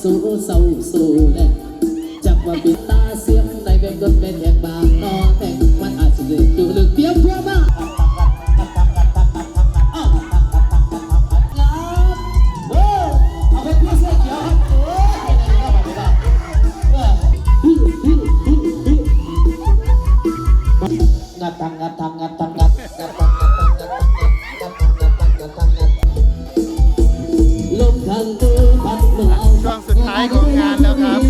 สู่เศร้าสู่แล ช่วงสุดท้ายของงานแล้วครับ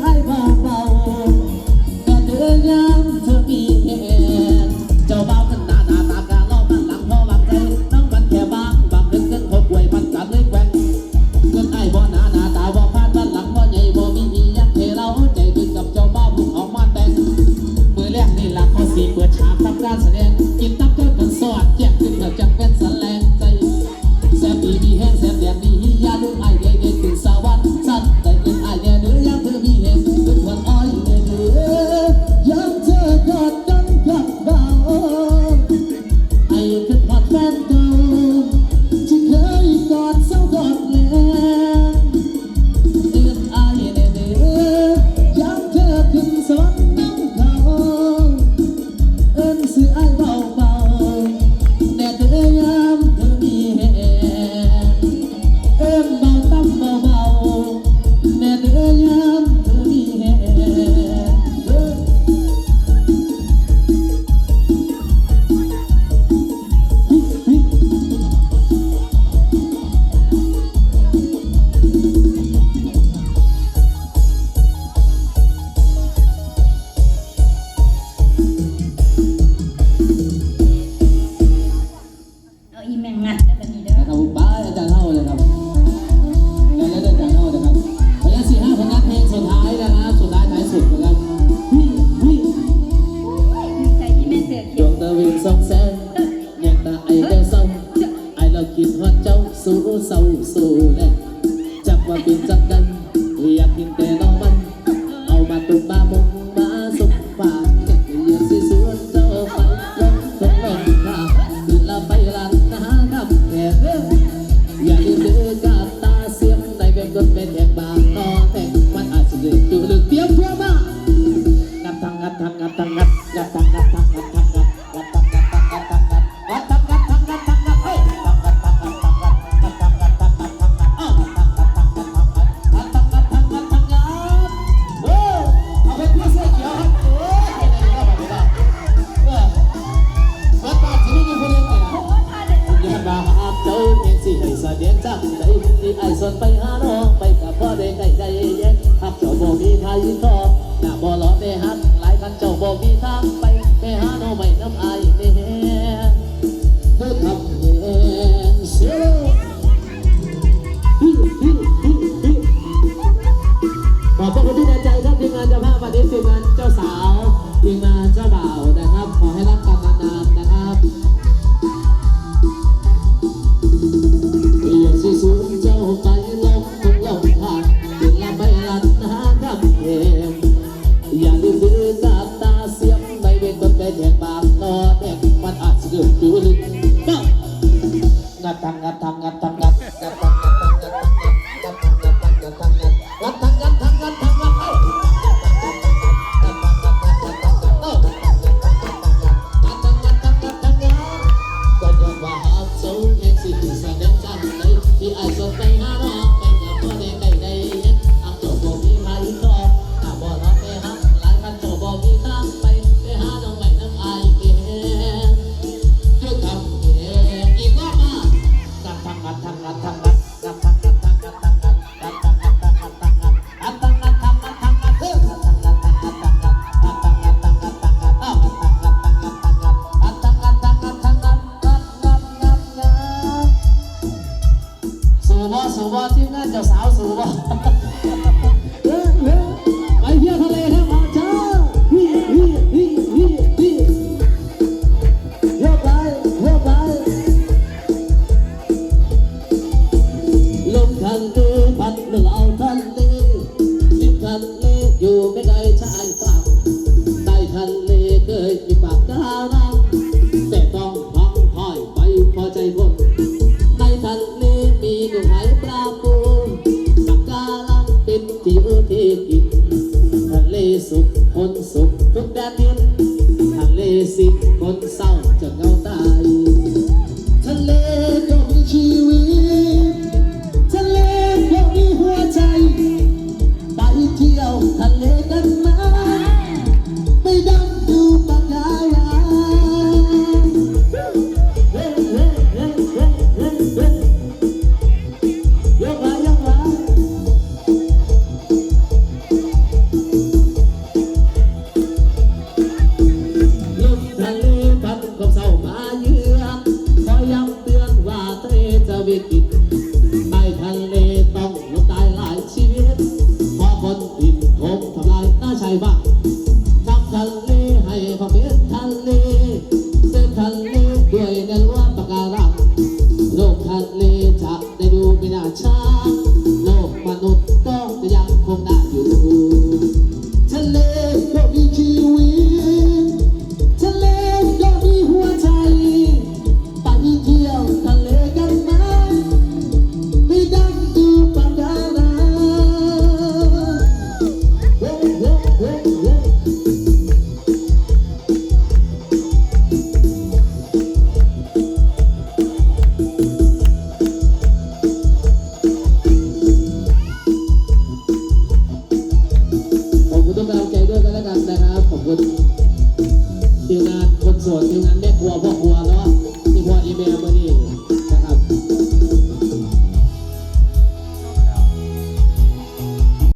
爱吧。Santa สูบอที่นั่นจะสาวสูบ้าไม่พี่ยวทะเลทั้งวันเช้ฮิฮิฮิฮิฮิโยกไปโยกไปลมทันตูพัดเราทันเลทิศทันเลอยู่ไม่ไกลชายฝั่ง ด้วยนั้นว่า